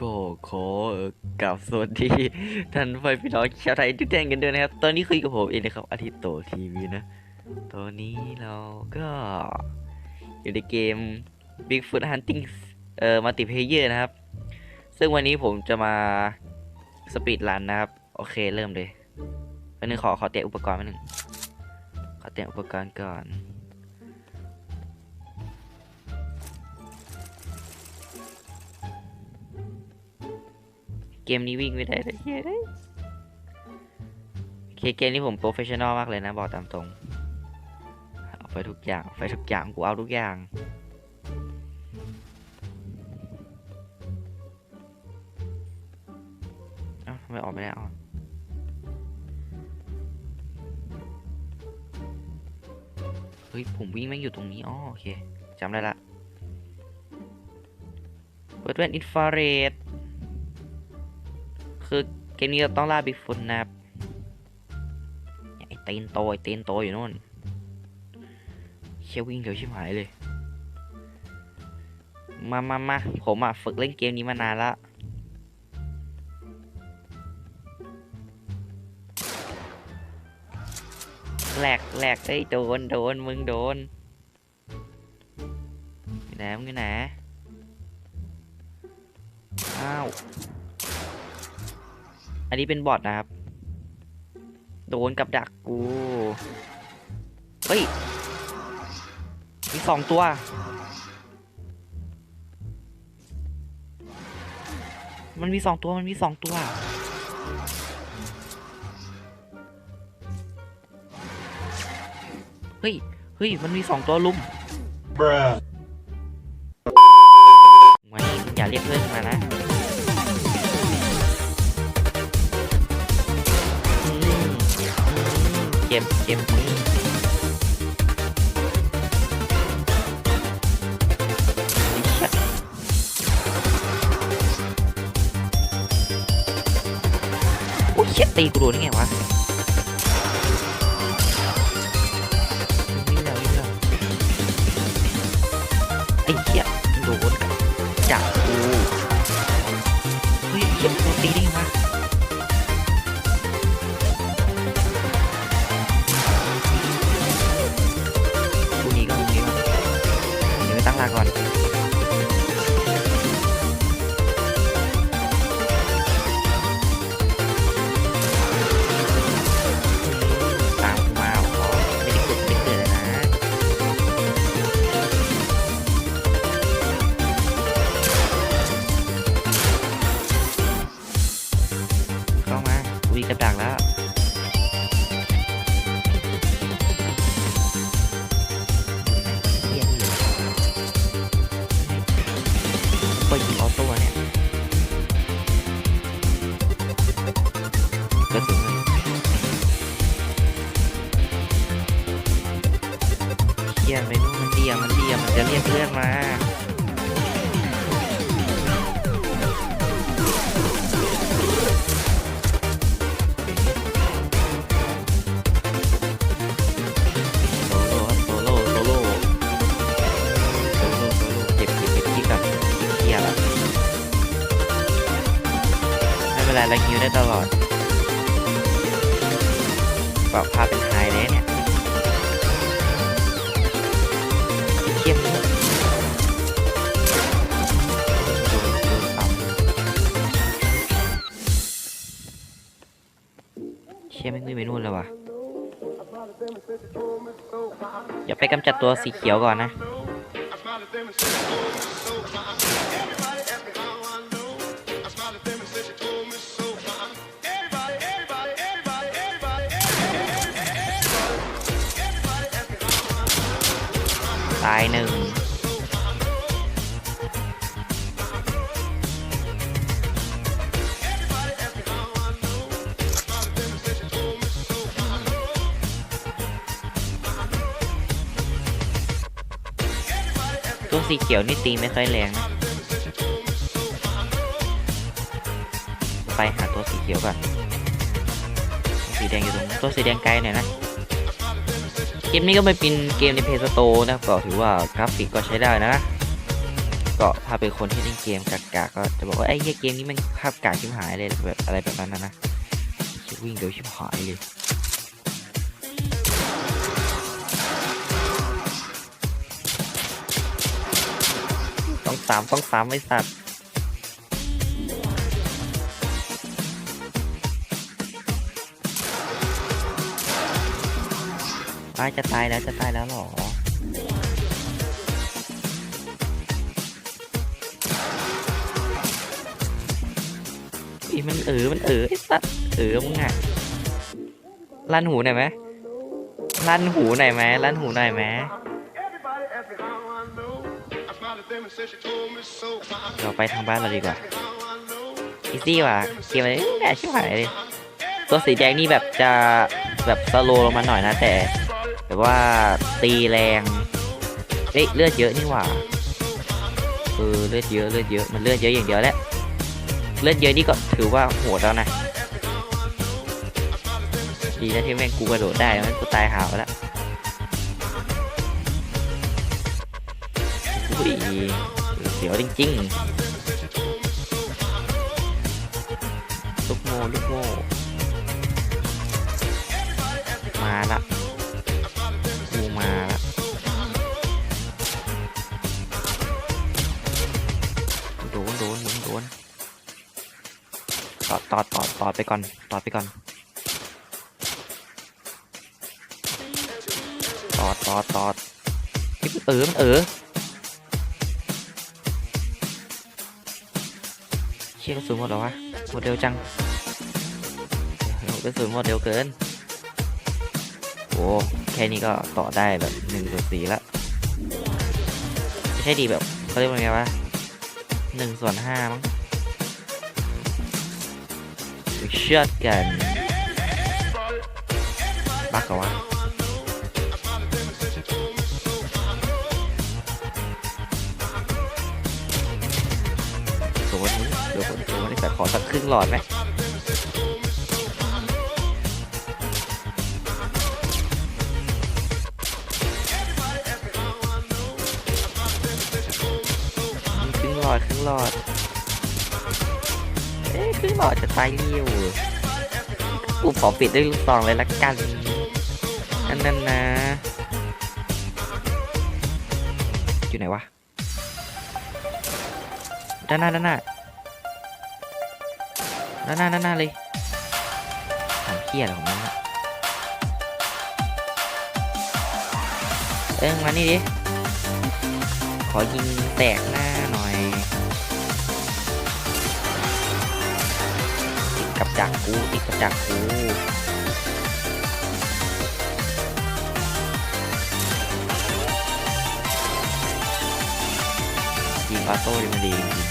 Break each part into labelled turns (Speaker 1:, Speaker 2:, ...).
Speaker 1: ก็ขอกล่าวสวัสดีท่านไฟพี่น้องชาวไทยทุกท่านกันด้วยนะครับ ตอนนี้คุยกับผมเองนะครับ อาทิตย์โตทีวีนะ ตอนนี้เราก็อยู่ในเกม Bigfoot Hunting เอ่อมัลติเพเยอร์นะครับ ซึ่งวันนี้ผมจะมาสปีดรันนะครับ โอเคเริ่มเลยวันนึงขอขอเตรียมอุปกรณ์มาหนึ่งขอเตรียมอุปกรณ์ก่อน เกมนี้วิ่งไม่ได้เลยเฮ้ยเลยโอเคเกมนี้ผมโปรเฟชชั่นอลมากเลยนะ บอกตามตรง เอาไปทุกอย่างไปทุกอย่างกูเอาทุกอย่างเอ้าทำไมออกไม่ได้อะเฮ้ย ผมวิ่งแม่งอยู่ตรงนี้อ๋อโอเคจำได้ละเปิดแว่นอินฟราเรด เกมนี้เราต้องล่าบิ๊กฟุตนะครับเนี่ยไอเตนโตไอเตนโตอยู่นู่นเชี่ยวิ่งเร็วชิบหายเลย มามามาผมอะฝึกเล่นเกมนี้มานานละแหลกแหลกเอ้ยโดนโดนมึงโดนอยู่ไหนมึงอยู่ไหนอ้าว อันนี้เป็นบอทนะครับ โดนกับดักกู เฮ้ย มีสองตัว มันมีสองตัว มันมีสองตัว เฮ้ย เฮ้ย มันมีสองตัวลุม
Speaker 2: Bruh.
Speaker 1: ไม่อย่าเรียกเพื่อนมานะ เจ็บเจ็บมือโอ้ยเชี่ยตีกูโดนได้ไงวะไอ้เหี้ยโดนจับกูเฮ้ยเหี้ยกูตีได้ไงวะ วีกับดักแล้วเฮียนี่ไปยิงออโต้เนี่ยกระสุนเลยเฮียไปนู่นมันเดียมันเดียมันจะเรียกเพื่อนมา ไม่เป็นไรเราคิวได้ตลอดปรับภาพเป็นไฮเลยเนี่ยเทียบโดนโดนปรับเชี่ยไม่งวิ่งไปนู่นแล้วว่ะอย่าไปกำจัดตัวสีเขียวก่อนนะ ตายหนึ่งตัวสีเขียวนี่ตีไม่ค่อยแรงนะไปหาตัวสีเขียวก่อนตัวสีแดงอยู่ตรงตัวสีแดงไกลหน่อยนะ เกมนี้ก็ไม่เป็นเกมในเพย์สโตนะครับก็ถือว่ากราฟิกก็ใช้ได้นะ ก็ถ้าเป็นคนที่เล่นเกมกากๆก็จะบอกว่าไอ้เกมนี้มันภาพกากชิบหายเลยแบบอะไรแบบนั้นนะนะวิ่งเดี๋ยวชิบหายเลยต้องสามต้องสามไอ้สัตว์ อ้ายจะตายแล้วจะตายแล้วหรออีมันเออมันเออไอ้สัตว์เออมึงอะลั่นหูหน่อยไหมลั่นหูหน่อยไหมลั่นหูหน่อยไหมเราไปทางบ้านเราดีกว่าอีซี่ว่ะเกมอะไรแย่ชิบหายเลยตัวสีแดงนี่แบบจะแบบสโลลงมาหน่อยนะแต่ แบบว่าตีแรงเอ้ยเลือดเยอะนี่หว่าเออเลือดเยอะเลือดเยอะมันเลือดเยอะอย่างเดียวแหละเลือดเยอะนี่ก็ถือว่าโหดแล้วนะดีนะที่แม่งกูกระโดดได้มันกูตายหาวแล้วอุ้ยเสียวจริงๆลูกโมลูกโม ตอดตอดตอดตอไปก่อนตอดไปก่อนตอดตอดตอดเฮ้ยมันเออมันเออเชี่ยกระสุนหมดแล้ววะหมดเร็วจังโอ้กระสุนหมดเร็วเกินโอ้แค่นี้ก็ต่อได้แบบหนึ่งส่วนสี่ละไม่ใช่ดีแบบเขาเรียกว่าไงวะหนึ่งส่วนห้ามั้ง เชือดกันบักเหรอวะโดนมึงโดนโดนแต่ขอสักครึ่งหลอดไหมครึ่งหลอดครึ่งหลอด เอ๊ะครึ่งหลอจะตายเร็วกูขอปิดด้วยลูกซองเลยละกันอันนั้นนะอยู่ไหนวะด้านหน้าด้านหน้าด้านหน้าด้านหน้าเลยทำเพี้ยอะไรของมันวะเอ้ยมานี่ดิขอยิงแตกหน้า หน่อยติดกักกูติดกระดักกูยิงออโต้ดีมันดีจริง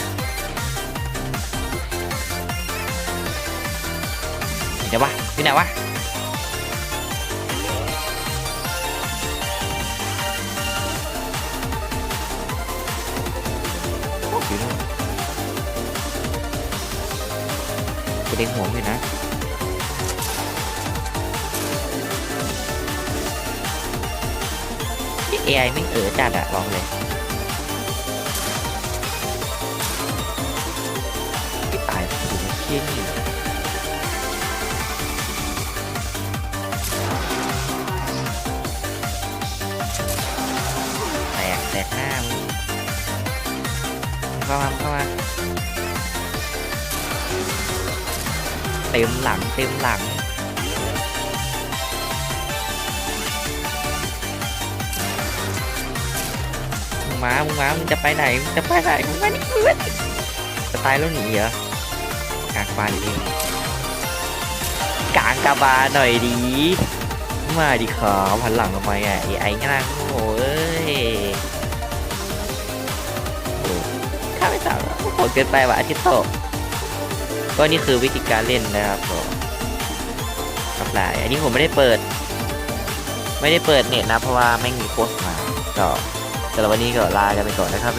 Speaker 1: ๆเดี๋ยววะที่ไหนวะ เด้งหัวอยู่นะเอไอไม่เออจัดอะลองเลยไม่ตายอยู่ในเชี่ยนี่แตกแตกหน้ามึงเข้ามาเข้ามา เต็มหลังเต็มหลัง มึงมา มึงมา มึงจะไปไหน มึงจะไปไหน มึงมานี่มึงมานี่จะตายแล้วหนีเหรอกางบานดิกางกาบาหน่อยดี มาดิขอพันหลังทำไมอะไอ้ไอ้งางโอ้ยโอ้ข้าไม่สาวโหดเกินไปว่ะอาทิตย์โต ก็นี่คือวิธีการเล่นนะครับผมกับหลาย อันนี้ผมไม่ได้เปิด ไม่ได้เปิดเน็ตนะเพราะว่าไม่มีโค้ดมา ก็สำหรับวันนี้ก็ลากันไปก่อนนะครับ